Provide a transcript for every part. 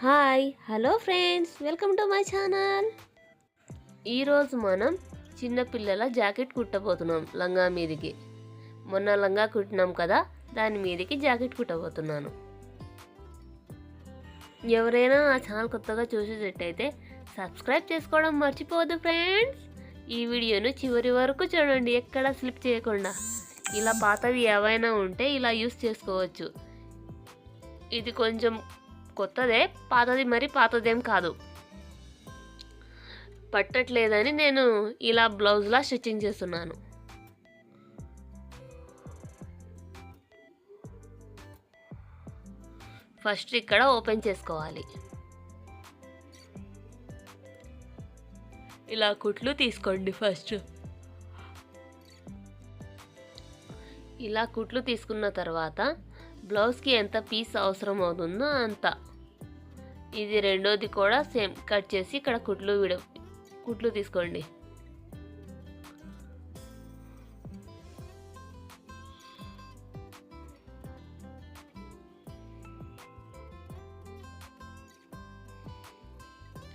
Hi hello friends welcome to my channel. ఈరోజు మనం చిన్నపిల్లల జాకెట్ కుట్టబోతున్నాం లంగా మీదికి. మొన్న లంగా కుట్టినాం కదా దాని మీదకి జాకెట్ కుట్టబోతున్నాను. ఎవరైనా ఆ ఛానల్ కొత్తగా చూసేటట్టయితే సబ్స్క్రైబ్ చేసుకోవడం మర్చిపోవద్దు ఫ్రెండ్స్. ఈ వీడియోను చివరి వరకు చూడండి ఎక్కడ స్లిప్ చేయకుండా. ఇలా పాతవి ఏవైనా ఉంటే ఇలా యూస్ చేసుకోవచ్చు. ఇది కొంచెం కొత్తదే పాతది మరి పాతదేం కాదు. పట్టట్లేదని నేను ఇలా బ్లౌజ్లా స్టిచ్చింగ్ చేస్తున్నాను. ఫస్ట్ ఇక్కడ ఓపెన్ చేసుకోవాలి. ఇలా కుట్లు తీసుకోండి ఫస్ట్. ఇలా కుట్లు తీసుకున్న తర్వాత బ్లౌజ్కి ఎంత పీస్ అవసరం అవుతుందో అంత. ఇది రెండోది కూడా సేమ్ కట్ చేసి ఇక్కడ కుట్లు విడ కుట్లు తీసుకోండి.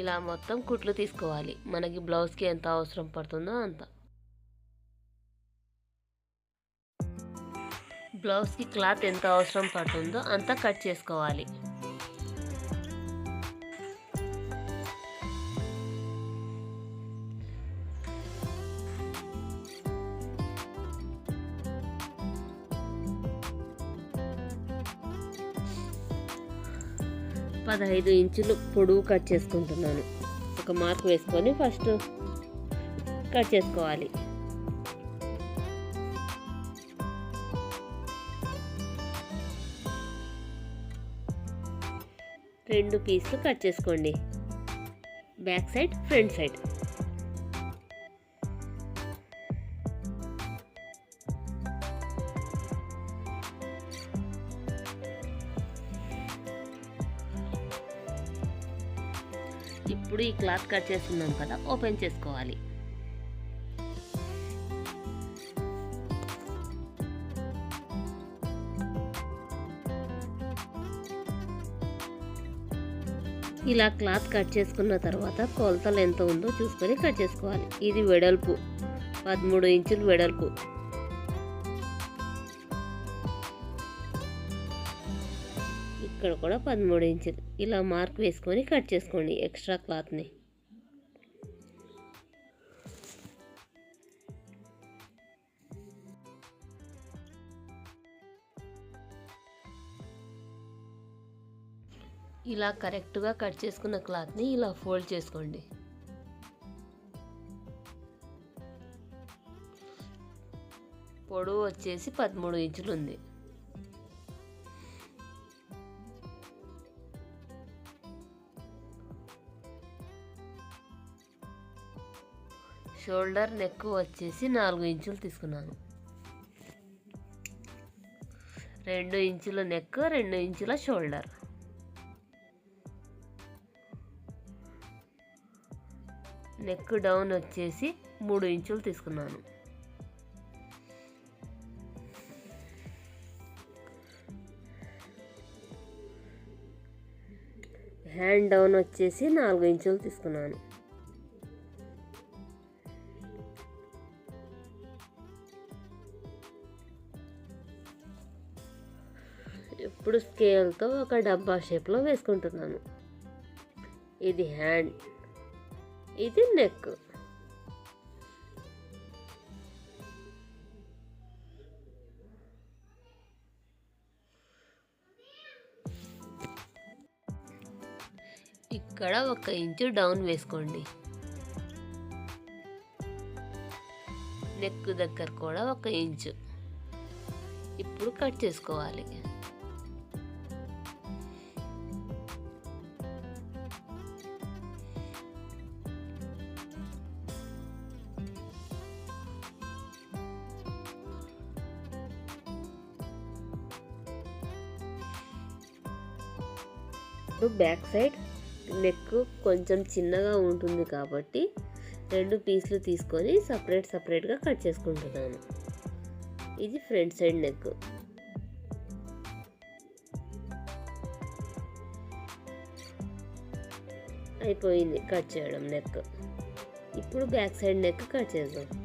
ఇలా మొత్తం కుట్లు తీసుకోవాలి. మనకి బ్లౌజ్కి ఎంత అవసరం పడుతుందో అంత. బ్లౌజ్కి క్లాత్ ఎంత అవసరం పడుతుందో అంత కట్ చేసుకోవాలి. పదహైదు ఇంచులు పొడవు కట్ చేసుకుంటున్నాను. ఒక మార్క్ వేసుకొని ఫస్ట్ కట్ చేసుకోవాలి. రెండు పీసులు కట్ చేసుకోండి. Back side front side. Cloth cut చేస్తున్నాం కదా ఓపెన్ చేసుకోవాలి. ఇలా క్లాత్ కట్ చేసుకున్న తర్వాత కొలతలు ఎంత ఉందో చూసుకొని కట్ చేసుకోవాలి. ఇది వెడల్పు పదమూడు ఇంచులు వెడల్పు. ఇక్కడ కూడా పదమూడు ఇంచులు. ఇలా మార్క్ వేసుకొని కట్ చేసుకోండి ఎక్స్ట్రా క్లాత్ని. ఇలా కరెక్ట్గా కట్ చేసుకున్న క్లాత్ని ఇలా ఫోల్డ్ చేసుకోండి. పొడవు వచ్చేసి పదమూడు ఇంచులు ఉంది షోల్డర్ నెక్ వచ్చేసి నాలుగు ఇంచులు తీసుకున్నాను. రెండు ఇంచుల నెక్ రెండు ఇంచుల షోల్డర్. నెక్ డౌన్ వచ్చేసి మూడు ఇంచులు తీసుకున్నాను. హ్యాండ్ డౌన్ వచ్చేసి నాలుగు ఇంచులు తీసుకున్నాను. ఇప్పుడు స్కేల్తో ఒక డబ్బా షేప్లో వేసుకుంటున్నాను. ఇది హ్యాండ్ ఇది నెక్. ఇక్కడ ఒక ఇంచు డౌన్ వేసుకోండి. నెక్ దగ్గర కూడా ఒక ఇంచు. ఇప్పుడు కట్ చేసుకోవాలి. బ్యాక్ సైడ్ నెక్ కొంచెం చిన్నగా ఉంటుంది కాబట్టి రెండు పీసులు తీసుకొని సపరేట్ సపరేట్గా కట్ చేసుకుంటున్నాను. ఇది ఫ్రంట్ సైడ్ నెక్. అయిపోయింది కట్ చేయడం నెక్. ఇప్పుడు బ్యాక్ సైడ్ నెక్ కట్ చేద్దాం.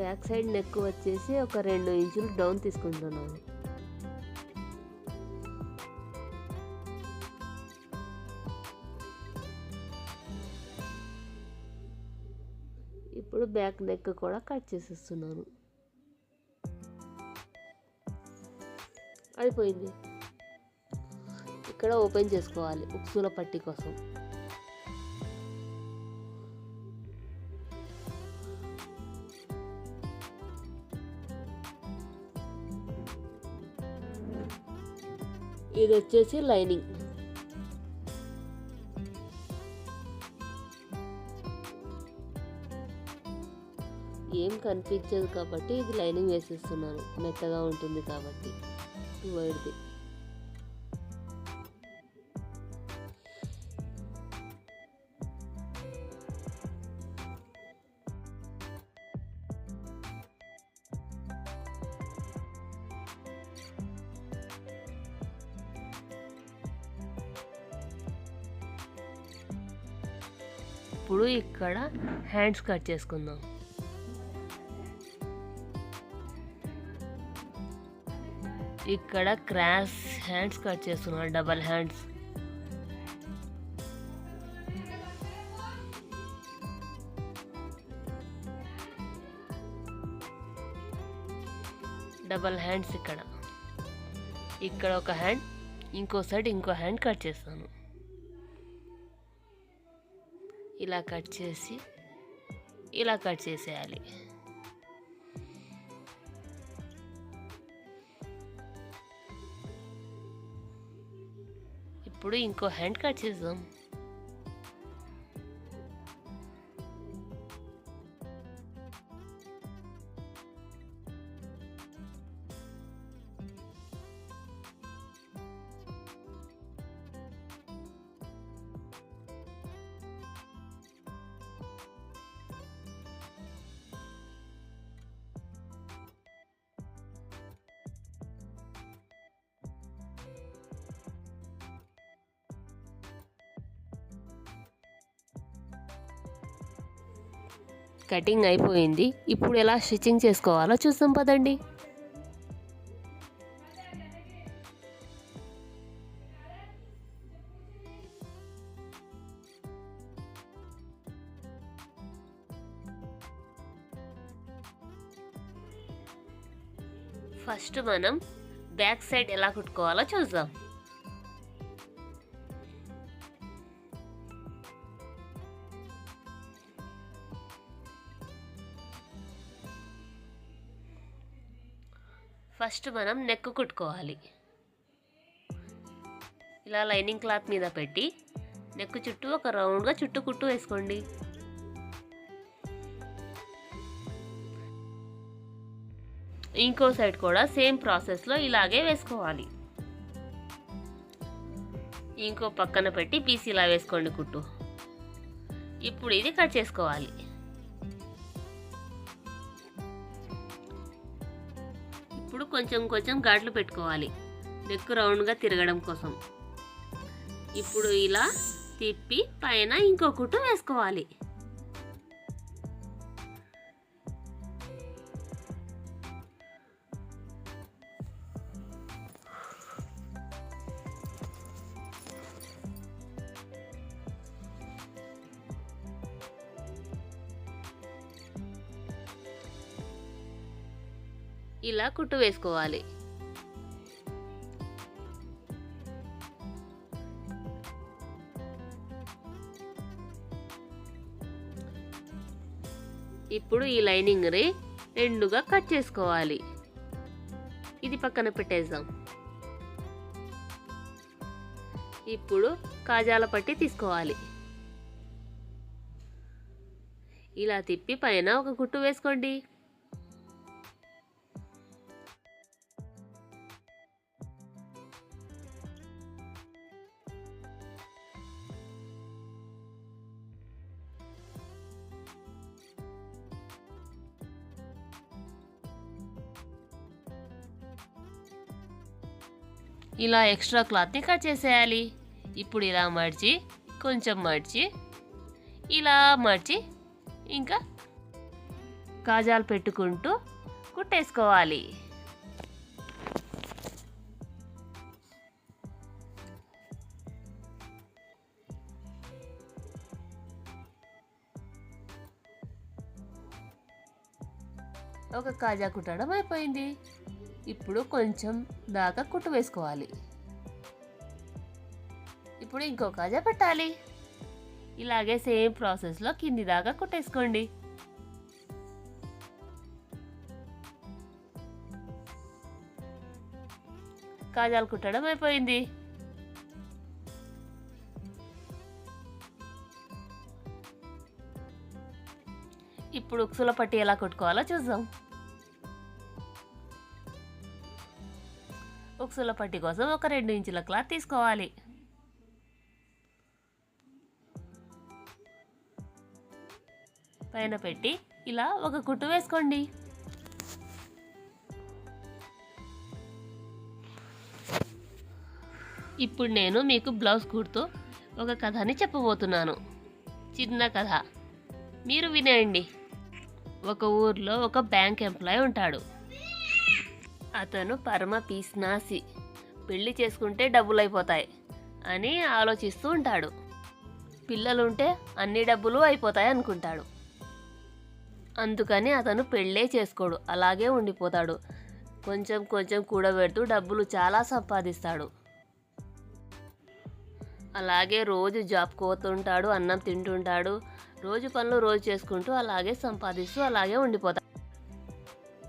బ్యాక్ సైడ్ నెక్ వచ్చేసి ఒక రెండు ఇంచులు డౌన్ తీసుకుంటున్నాను. ఇప్పుడు బ్యాక్ నెక్ కూడా కట్ చేసేస్తున్నాను. అయిపోయింది. ఇక్కడ ఓపెన్ చేసుకోవాలి ఉక్సుల పట్టి కోసం. ఇది వచ్చేసి లైనింగ్. ఏం కనిపించదు కాబట్టి ఇది లైనింగ్ వేసేస్తున్నాను. మెత్తగా ఉంటుంది కాబట్టి. వైడ్ది ఇప్పుడు ఇక్కడ హ్యాండ్స్ కట్ చేసుకుందాం. ఇక్కడ క్రాస్ హ్యాండ్స్ కట్ చేస్తున్నాను డబల్ హ్యాండ్స్. డబల్ హ్యాండ్స్ ఇక్కడ. ఇక్కడ ఒక హ్యాండ్ ఇంకో సైడ్ ఇంకో హ్యాండ్ కట్ చేస్తాను. ఇలా కట్ చేసి ఇలా కట్ చేసేయాలి. ఇప్పుడు ఇంకో హ్యాండ్ కట్ చేద్దాం. కటింగ్ అయిపోయింది. ఇప్పుడు ఎలా స్టిచ్చింగ్ చేసుకోవాలో చూద్దాం పదండి. ఫస్ట్ మనం బ్యాక్ సైడ్ ఎలా కుట్టుకోవాలో చూద్దాం. ఫస్ట్ మనం నెక్ కుట్టుకోవాలి. ఇలా లైనింగ్ క్లాత్ మీద పెట్టి నెక్ చుట్టూ ఒక రౌండ్గా చుట్టూ కుట్టు వేసుకోండి. ఇంకో సైడ్ కూడా సేమ్ ప్రాసెస్లో ఇలాగే వేసుకోవాలి. ఇంకో పక్కన పెట్టి పీస్ ఇలా వేసుకోండి కుట్టు. ఇప్పుడు ఇది కట్ చేసుకోవాలి. కొంచెం కొంచెం గాట్లు పెట్టుకోవాలి. నెక్ రౌండ్గా తిరగడం కోసం. ఇప్పుడు ఇలా తిప్పి పైన ఇంకో కుట్టు వేసుకోవాలి. ఇలా కుట్టు వేసుకోవాలి. ఇప్పుడు ఈ లైనింగ్ని రెండుగా కట్ చేసుకోవాలి. ఇది పక్కన పెట్టేద్దాం. ఇప్పుడు కాజాల పట్టి తీసుకోవాలి. ఇలా తిప్పి పైన ఒక కుట్టు వేసుకోండి. ఇలా ఎక్స్ట్రా క్లాత్ని కట్ చేసేయాలి. ఇప్పుడు ఇలా మడిచి కొంచెం మడిచి ఇలా మడిచి ఇంకా కాజాలు పెట్టుకుంటూ కుట్టేసుకోవాలి. ఒక కాజా కుట్టడం అయిపోయింది. ఇప్పుడు కొంచెం దాకా కుట్టు వేసుకోవాలి. ఇప్పుడు ఇంకో కాజా పెట్టాలి. ఇలాగే సేమ్ ప్రాసెస్లో కింది దాకా కుట్టేసుకోండి. కాజాలు కుట్టడం అయిపోయింది. ఇప్పుడు ఉక్సుల పట్టి ఎలా కుట్టుకోవాలో చూద్దాం. బాక్సుల పట్టి కోసం ఒక రెండు ఇంచుల క్లాత్ తీసుకోవాలి. పైన పెట్టి ఇలా ఒక కుట్టు వేసుకోండి. ఇప్పుడు నేను మీకు బ్లౌజ్ కుడుతూ ఒక కథని చెప్పబోతున్నాను. చిన్న కథ. మీరు వినేయండి ఒక ఊర్లో ఒక బ్యాంక్ ఎంప్లాయ్ ఉంటాడు. అతను పరమ పీస్నాసి. పెళ్ళి చేసుకుంటే డబ్బులు అయిపోతాయి అని ఆలోచిస్తూ ఉంటాడు. పిల్లలుంటే అన్ని డబ్బులు అయిపోతాయి అనుకుంటాడు. అందుకని అతను పెళ్ళే చేసుకోడు అలాగే ఉండిపోతాడు. కొంచెం కొంచెం కూడబెడుతూ డబ్బులు చాలా సంపాదిస్తాడు. అలాగే రోజు జాబ్ కోతుంటాడు అన్నం తింటుంటాడు. రోజు పనులు రోజు చేసుకుంటూ అలాగే సంపాదిస్తూ అలాగే ఉండిపోతాడు.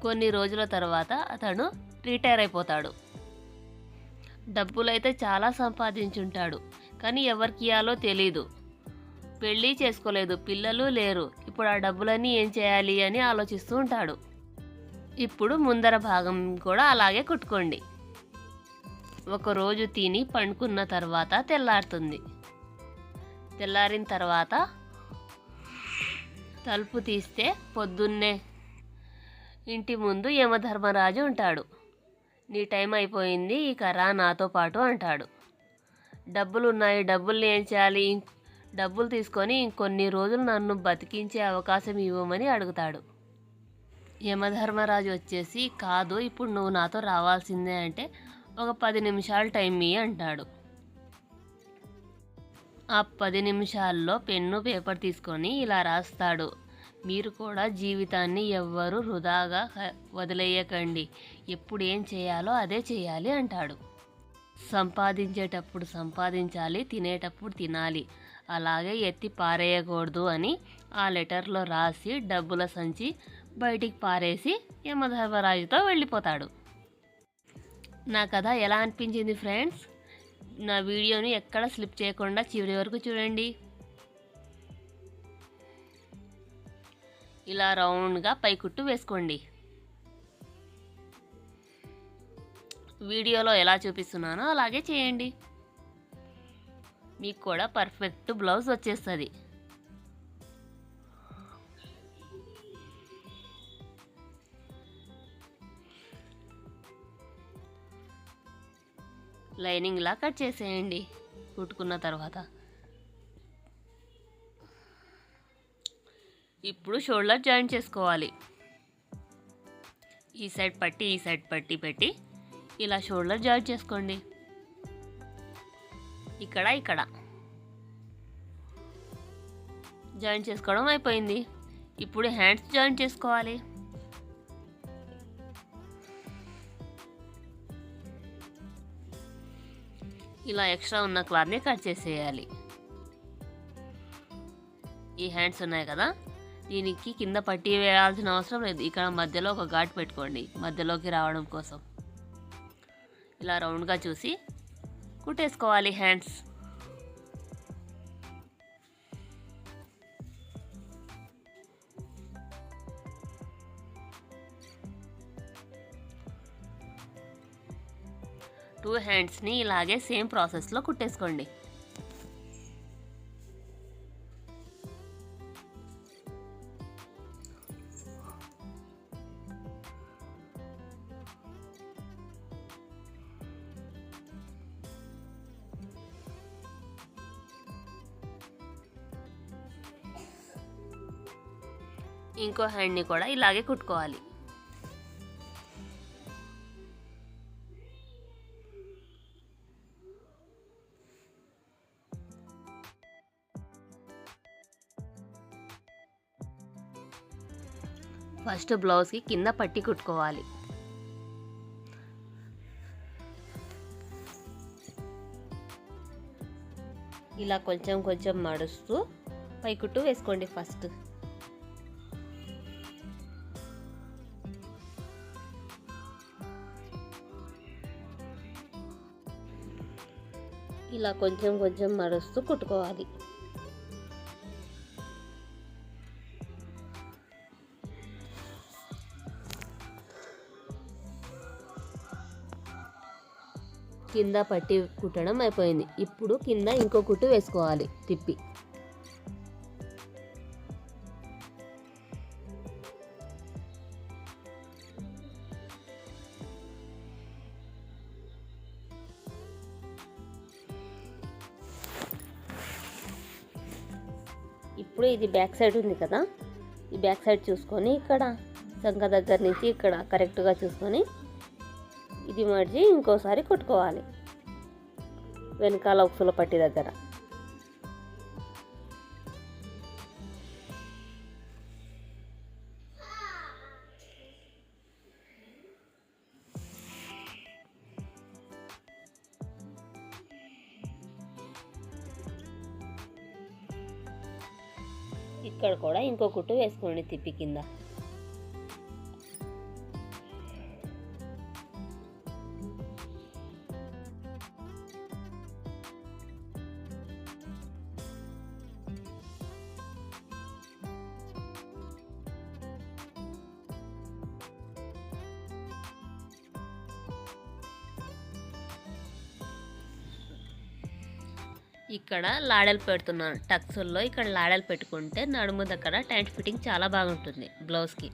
కొన్ని రోజుల తర్వాత అతను రిటైర్ అయిపోతాడు. డబ్బులైతే చాలా సంపాదించుంటాడు కానీ ఎవరికి ఇవ్వాలో తెలీదు. పెళ్ళి చేసుకోలేదు పిల్లలు లేరు. ఇప్పుడు ఆ డబ్బులన్నీ ఏం చేయాలి అని ఆలోచిస్తూ ఉంటాడు. ఇప్పుడు ముందర భాగం కూడా అలాగే కుట్టుకోండి. ఒకరోజు తిని పండుకున్న తర్వాత తెల్లారుతుంది. తెల్లారిన తర్వాత తలుపు తీస్తే పొద్దున్నే ఇంటి ముందు యమధర్మరాజు ఉంటాడు. నీ టైం అయిపోయింది ఇక రా నాతో పాటు అంటాడు. డబ్బులు ఉన్నాయి డబ్బుల్ని ఏం చేయాలి? డబ్బులు తీసుకొని ఇంకొన్ని రోజులు నన్ను బతికించే అవకాశం ఇవ్వమని అడుగుతాడు. యమధర్మరాజు వచ్చేసి కాదు ఇప్పుడు నువ్వు నాతో రావాల్సిందే అంటే ఒక పది నిమిషాలు టైం ఇయ్యి అంటాడు. ఆ పది నిమిషాల్లో పెన్ను పేపర్ తీసుకొని ఇలా రాస్తాడు. మీరు కూడా జీవితాన్ని ఎవ్వరూ వృధాగా వదిలేయకండి. ఎప్పుడు ఏం చేయాలో అదే చేయాలి అంటాడు. సంపాదించేటప్పుడు సంపాదించాలి తినేటప్పుడు తినాలి. అలాగే ఎత్తి పారేయకూడదు అని ఆ లెటర్లో రాసి డబ్బుల సంచి బయటికి పారేసి యమధర్మరాజుతో వెళ్ళిపోతాడు. నా కథ ఎలా అనిపించింది ఫ్రెండ్స్? నా వీడియోని ఎక్కడ స్లిప్ చేయకుండా చివరి వరకు చూడండి. ఇలా రౌండ్గా పైకుట్టు వేసుకోండి. వీడియోలో ఎలా చూపిస్తున్నానో అలాగే చేయండి. మీకు కూడా పర్ఫెక్ట్ బ్లౌజ్ వచ్చేస్తుంది. లైనింగ్లా కట్ చేసేయండి. కుట్టుకున్న తర్వాత. ఇప్పుడు షోల్డర్ జాయిన్ చేసుకోవాలి. ఈ సైడ్ పట్టి ఈ సైడ్ పట్టి పెట్టి ఇలా షోల్డర్ జాయిన్ చేసుకోండి. ఇక్కడ ఇక్కడ. జాయిన్ చేసుకోవడం అయిపోయింది. ఇప్పుడు హ్యాండ్స్ జాయిన్ చేసుకోవాలి. ఇలా ఎక్స్ట్రా ఉన్న క్లాత్ని కట్ చేసేయాలి. ఈ హ్యాండ్స్ ఉన్నాయి కదా? దీనికి కింద పట్టి వేయాల్సిన అవసరం లేదు. ఇక్కడ మధ్యలో ఒక ఘాట్ పెట్టుకోండి. మధ్యలోకి రావడం కోసం. ఇలా రౌండ్గా చూసి కుట్టేసుకోవాలి హ్యాండ్స్. టూ హ్యాండ్స్ని ఇలాగే సేమ్ ప్రాసెస్లో కుట్టేసుకోండి. ఇంకో హ్యాండ్ని కూడా ఇలాగే కుట్టుకోవాలి. ఫస్ట్ బ్లౌజ్కి కింద పట్టి కుట్టుకోవాలి. ఇలా కొంచెం కొంచెం మడుస్తూ పైకుట్టు వేసుకోండి ఫస్ట్. ఇలా కొంచెం కొంచెం మరుస్తూ కుట్టుకోవాలి. కింద పట్టి కుట్టడం అయిపోయింది. ఇప్పుడు కింద ఇంకో కుట్టు వేసుకోవాలి తిప్పి. ఇది బ్యాక్ సైడ్ ఉంది కదా. ఈ బ్యాక్ సైడ్ చూసుకొని ఇక్కడ సంఖ దగ్గర నుంచి ఇక్కడ కరెక్ట్గా చూసుకొని ఇది మర్చి ఇంకోసారి కొట్టుకోవాలి. వెనకాల ఉక్సుల పట్టి దగ్గర. ఇక్కడ కూడా ఇంకో కుట్టు వేసుకోండి తిప్పి కింద. ఇక్కడ లాడలు పెడుతున్నాను. టక్సుల్లో ఇక్కడ లాడలు పెట్టుకుంటే నడుము దగ్గర టైట్ ఫిట్టింగ్ చాలా బాగుంటుంది బ్లౌజ్కి.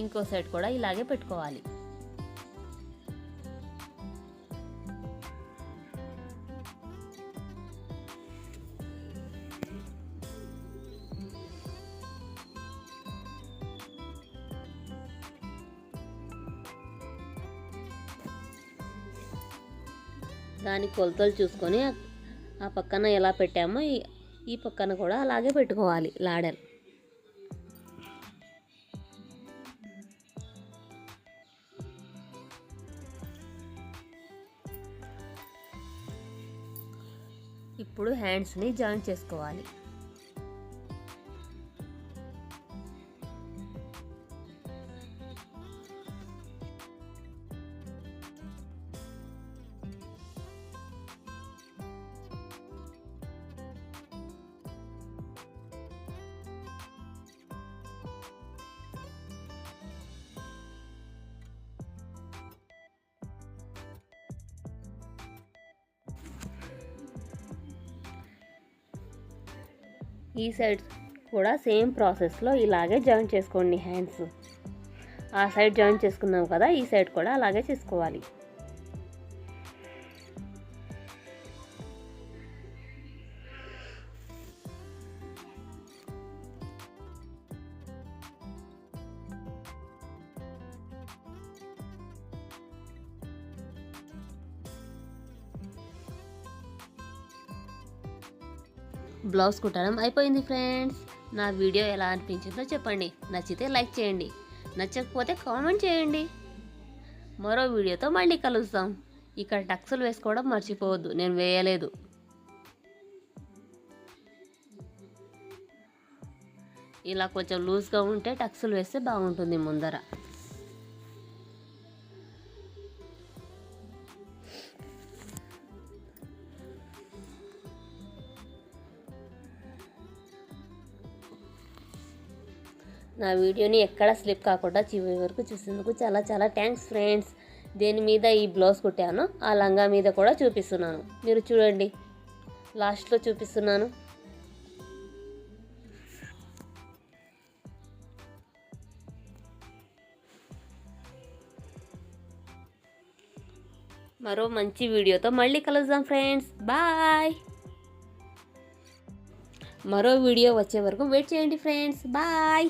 ఇంకో సైడ్ కూడా ఇలాగే పెట్టుకోవాలి. దాని కొలతలు చూసుకొని ఆ- పక్కన ఎలా పెట్టామో ఈ- ఈ పక్కన కూడా అలాగే పెట్టుకోవాలి లాడర్. ఇప్పుడు హ్యాండ్స్ని జాయిన్ చేసుకోవాలి. ఈ సైడ్ కూడా సేమ్ ప్రాసెస్లో ఇలాగే జాయిన్ చేసుకోండి హ్యాండ్స్. ఆ సైడ్ జాయిన్ చేసుకున్నాం కదా ఈ సైడ్ కూడా అలాగే చేసుకోవాలి. బ్లౌజ్ కుట్టడం అయిపోయింది ఫ్రెండ్స్. నా వీడియో ఎలా అనిపించిందో చెప్పండి. నచ్చితే లైక్ చేయండి. నచ్చకపోతే కామెంట్ చేయండి. మరో వీడియోతో మళ్ళీ కలుస్తాం ఇక్కడ టక్సులు వేసుకోవడం మర్చిపోవద్దు. నేను వేయలేదు. ఇలా కొంచెం లూజ్గా ఉంటే టక్సులు వేస్తే బాగుంటుంది ముందర. నా వీడియోని ఎక్కడా స్లిప్ కాకుండా చివరి వరకు చూసేందుకు చాలా చాలా థ్యాంక్స్ ఫ్రెండ్స్. దీని మీద ఈ బ్లౌజ్ కుట్టాను ఆ లంగా మీద కూడా చూపిస్తున్నాను. మీరు చూడండి. లాస్ట్లో చూపిస్తున్నాను. మరో మంచి వీడియోతో మళ్ళీ కలుద్దాం ఫ్రెండ్స్. బాయ్! మరో వీడియో వచ్చే వరకు వెయిట్ చేయండి ఫ్రెండ్స్. బాయ్!